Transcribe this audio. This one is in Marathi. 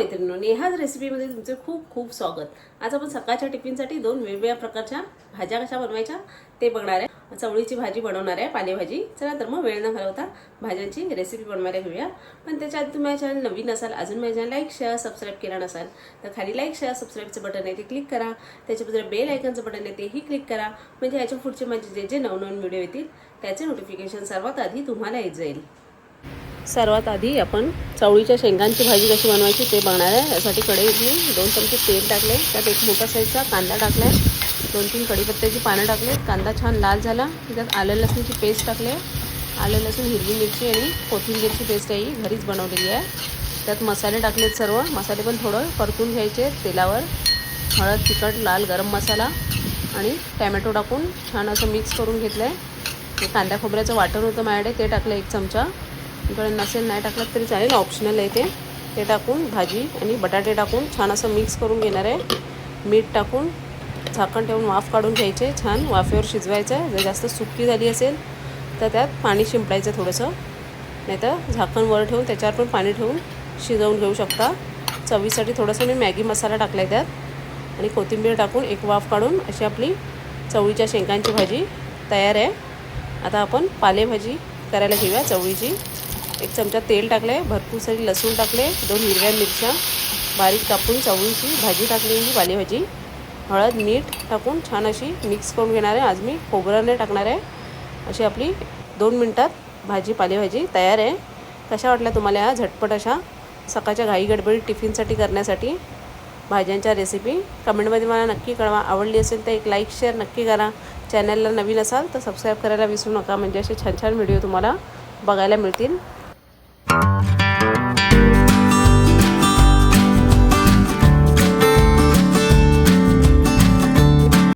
मैत्रिणींनो नेहाज रेसिपीमध्ये तुमचे खूप खूप स्वागत. आज आपण सकाळच्या टिफिनसाठी दोन वेगवेगळ्या प्रकारच्या भाज्या कशा बनवायच्या ते बघणार आहे. चवळीची भाजी बनवणार आहे पालेभाजी. चला तर मग वेळ न घालवता भाज्यांची रेसिपी बनवायला घेऊया. पण त्याच्या आधी तुम्ही चॅनल नवीन असाल अजून माझ्या चॅनल लाईक शेअर सबस्क्राईब केला नसाल तर खाली लाईक शेअर सबस्क्राईबचं बटन आहे ते क्लिक करा. त्याच्याबद्दल बेल आयकनचं बटन आहे तेही क्लिक करा. म्हणजे याच्या पुढचे माझे जे जे नवनवीन व्हिडिओ येतील त्याचे नोटिफिकेशन सर्वात आधी तुम्हाला येत जाईल. सर्वात आधी आपण चवळीच्या शेंगांची भाजी कशी बनवायची ते बघणार आहे. यासाठी कढईतली दोन चमचे तेल टाकले. त्यात एक मोठा साईजचा कांदा टाकला दोन तीन कढीपत्त्याची पानं टाकले कांदा छान लाल झाला. त्यात आलं लसूणची पेस्ट टाकले आलं लसूण हिरवी मिरची आणि कोथिंबीरची पेस्ट आहे ही घरीच बनवलेली आहे. त्यात मसाले टाकलेत सर्व. मसाले पण थोडं परतून घ्यायचे तेलावर. हळद तिखट लाल गरम मसाला आणि टॅमॅटो टाकून छान असं मिक्स करून घेतलं आहे कांदा खोबऱ्याचं वाटण होतं माझ्याकडे. ते टाकलं एक चमचा. तुमच्याकडे नसेल नाही टाकलं तरी चालेल. ऑप्शनल आहे ते. ते टाकून भाजी आणि बटाटे टाकून छान असं मिक्स करून घेणार आहे. मीठ टाकून झाकण ठेवून वाफ काढून घ्यायचे. छान वाफेवर शिजवायचं आहे. जर जास्त सुकी झाली असेल तर त्यात पाणी शिंपडायचं थोडंसं. नाहीतर झाकण वर ठेवून त्याच्यावर पण पाणी ठेवून शिजवून घेऊ शकता. चवीसाठी थोडंसं मी मॅगी मसाला टाकला आहे त्यात. आणि कोथिंबीर टाकून एक वाफ काढून अशी आपली चवळीच्या शेंगांची भाजी तयार आहे. आता आपण पालेभाजी करायला घेऊया. चवळीची एक चमचा तेल टाकलं आहे भरपूर सारी लसूण टाकले दोन हिरव्या मिरच्या बारीक कापून चवळीची भाजी टाकली ही पालेभाजी. हळद मीठ टाकून छान अशी मिक्स करून घेणार आहे. आज मी खोबरं नाही टाकणार आहे. अशी आपली दोन मिनटात भाजी पालेभाजी तयार आहे. कशा वाटल्या तुम्हाला ह्या झटपट अशा सकाळच्या घाई गडबडीत टिफिनसाठी करण्यासाठी? भाज्यांच्या रेसिपी कमेंटमध्ये मला नक्की कळवा. आवडली असेल तर एक लाईक शेअर नक्की करा. चॅनलला नवीन असाल तर सबस्क्राईब करायला विसरू नका. म्हणजे असे छान छान व्हिडिओ तुम्हाला बघायला मिळतील.